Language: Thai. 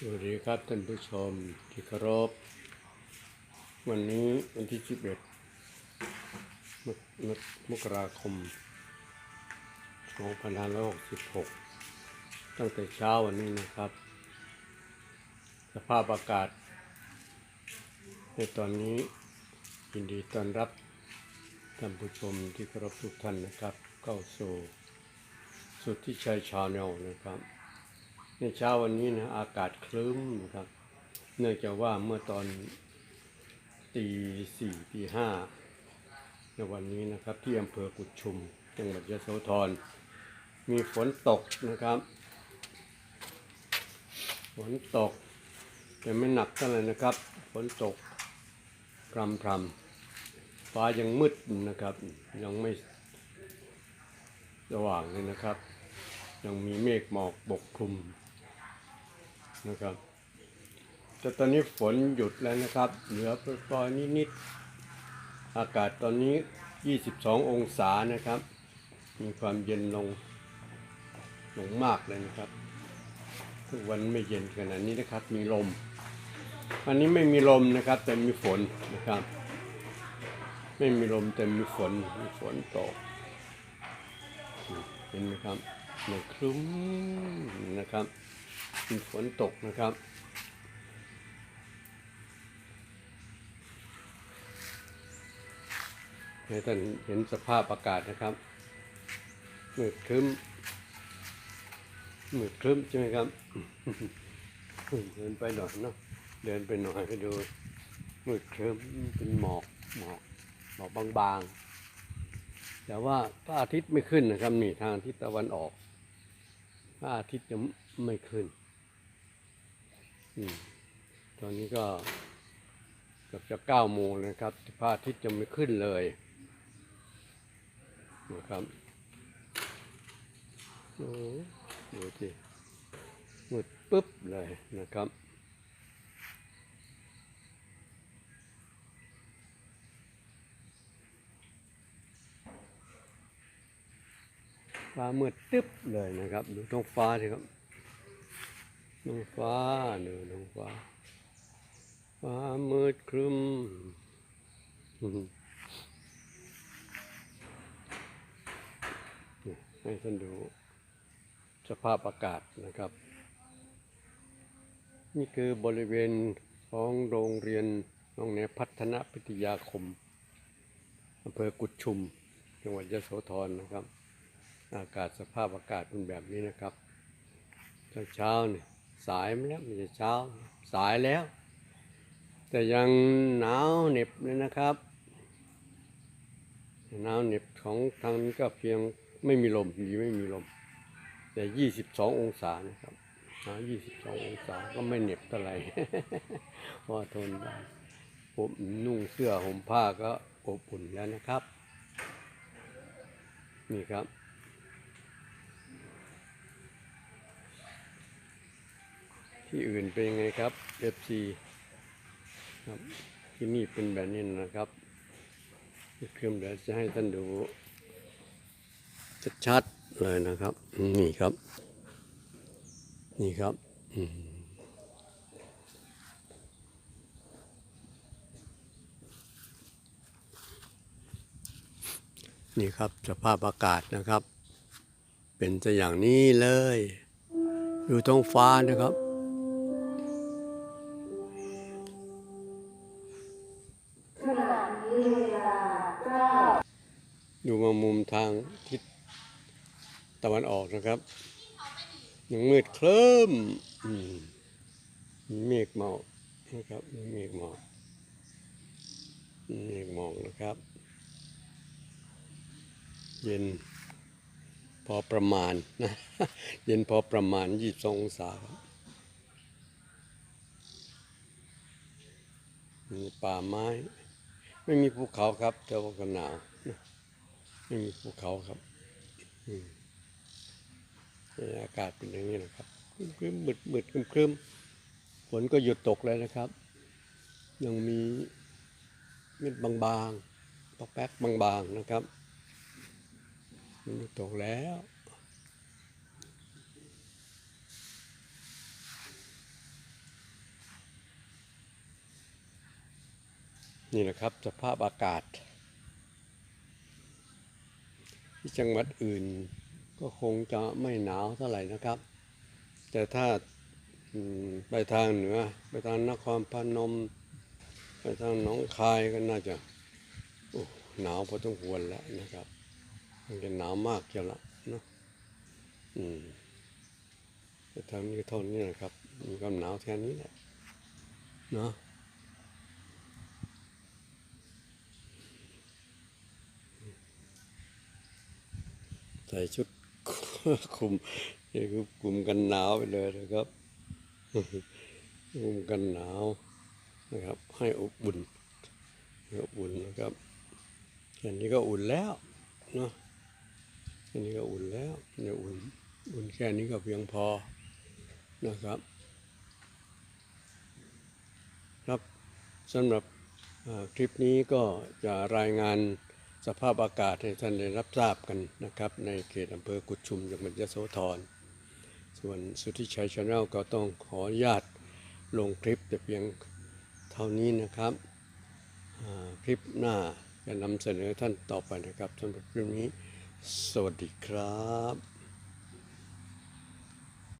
สวัสดีครับท่านผู้ชมที่เคารพ วันนี้วันที่ 11 มกราคม 2566 ตั้งแต่เช้าวันนี้นะครับ สภาพอากาศ ในตอนนี้ยินดีต้อนรับท่านผู้ชมที่เคารพทุกท่านนะครับ เข้าสู่สุดที่ชัยชาแนลนะครับ ในเช้าวันนี้นะอากาศครึ้มนะครับ เนื่องจากว่าเมื่อตอนตีสี่ตีห้าในวันนี้นะครับที่อำเภอกุดชุม จังหวัดยะโสธรมีฝนตกนะครับ ฝนตก แต่ไม่หนักเท่าไหร่นะครับ ฝนตกพรำพรำฟ้ายังมืดนะครับ ยังไม่สว่างเลยนะครับ ยังมีเมฆหมอกปกคลุม นะครับ แต่ตอนนี้ฝนหยุดแล้วนะครับ เหลือปล่อยๆนิดๆ อากาศตอนนี้ 22 องศานะครับ มีความเย็นลงลงมากเลยนะครับ ทุกวันไม่เย็นขนาดนี้นะครับ มีลม อันนี้ไม่มีลมนะครับ แต่มีฝนนะครับ ไม่มีลมแต่มีฝน มีฝนตก เห็นไหมครับในคลุ้มนะครับ มีฝนตกนะครับ ให้ท่านเห็นสภาพอากาศนะครับมืดครึ้มมืดครึ้มใช่ไหมครับ เดินไปหน่อยเนาะเดินไปหน่อยไปดูมืดครึ้มเป็นหมอกหมอกหมอกบางๆ แต่ว่าพระอาทิตย์ไม่ขึ้นนะครับนี่ทางทิศตะวันออกพระอาทิตย์จะไม่ขึ้น ตอนนี้ก็เกือบจะเก้าโมงนะครับพระอาทิตย์จะไม่ขึ้นเลยนะครับโอ้ดูสิมืดปุ๊บเลยนะครับฟ้ามืดตึ๊บเลยนะครับ ดูท้องฟ้าสิครับ ท้องฟ้าดูท้องฟ้า ฟ้ามืดครึ้มอื้อหือนี่ให้ท่านดูสภาพอากาศนะครับ นี่คือบริเวณของโรงเรียนโรงเรียนพัฒนพิทยาคมอำเภอกุดชุม จังหวัดยะโสธรนะครับ อากาศสภาพอากาศเป็นแบบนี้นะครับ เช้าเช้าๆเนี่ย สายมาแล้วม่ใช่เช้าสายแล้ว แต่ยังหนาวเหน็บเลยนะครับ หนาวเหน็บของทางนี้ก็เพียงไม่มีลมดีไม่มีลม แต่ยี่สิบสององศานะครับหนาวยี่สิบสององศาก็ไม่เหน็บเท่าไหร่พอทนได้ผมนุ่งเสื้อห่มผ้าก็อบอุ่นแล้วนะครับ นี่ครับ ที่อื่นเป็นยังไงครับ FC ครับที่นี่เป็นแบบนี้นะครับเครื่องเดี๋ยวจะให้ท่านดูชัดๆเลยนะครับ นี่ครับ นี่ครับนี่ครับสภาพอากาศนะครับ เป็นจะอย่างนี้เลย ดูท้องฟ้านะครับ ดูมามุมทางทิศตะวันออกนะครับ ยังมืดเคลิ้มมีเมฆหมอกนะครับมีเมฆหมอกเมฆหมอกนะครับ เย็นพอประมาณนะเย็นพอประมาณยี่สิบององศาครับมีป่าไม้ ไม่มีภูเขาครับแต่ว่าก็หนาว นี่มีภูเขาครับอากาศเป็นอย่างนี้นะครับครึ้มมืดมืดครึ้มครึ้ฝนก็หยุดตกแล้วนะครับ ยังมีเม็ดบางๆตอกแป๊กบางๆนะครับ มันหยุดตกแล้วนี่นะครับสภาพอากาศ ที่จังหวัดอื่นก็คงจะไม่หนาวเท่าไหร่นะครับ แต่ถ้าไปทางเหนือ ไปทางนครพนม ไปทางหนองคายก็น่าจะหนาวพอต้องควรแล้วนะครับมันจะหนาวมากเชียวละเนาะอืมแต่ทางนี้เท่านี้นะครับมีความหนาวแค่นี้แหละเนาะ ใส่ชุดคลุมนี่คือกลุ่มกันหนาวไปเลยนะครับกลุ่มกันหนาวนะครับ ให้อบอุ่นให้อบอุ่นนะครับแค่นี้ก็อุ่นแล้วเนาะแค่นี้ก็อุ่นแล้วเนี่ยอุ่นอุ่นแค่นี้ก็เพียงพอนะครับครับสำหรับคลิปนี้ก็จะรายงาน สภาพอากาศให้ท่านได้รับทราบกันนะครับ ในเขตอำเภอกุดชุมจังหวัดยโสธร ส่วนสุทธิชัยชาแนลก็ต้องขออนุญาตลงคลิปแต่เพียงเท่านี้นะครับ คลิปหน้าจะนำเสนอท่านต่อไปนะครับสำหรับคลิปนี้ สวัสดีครับ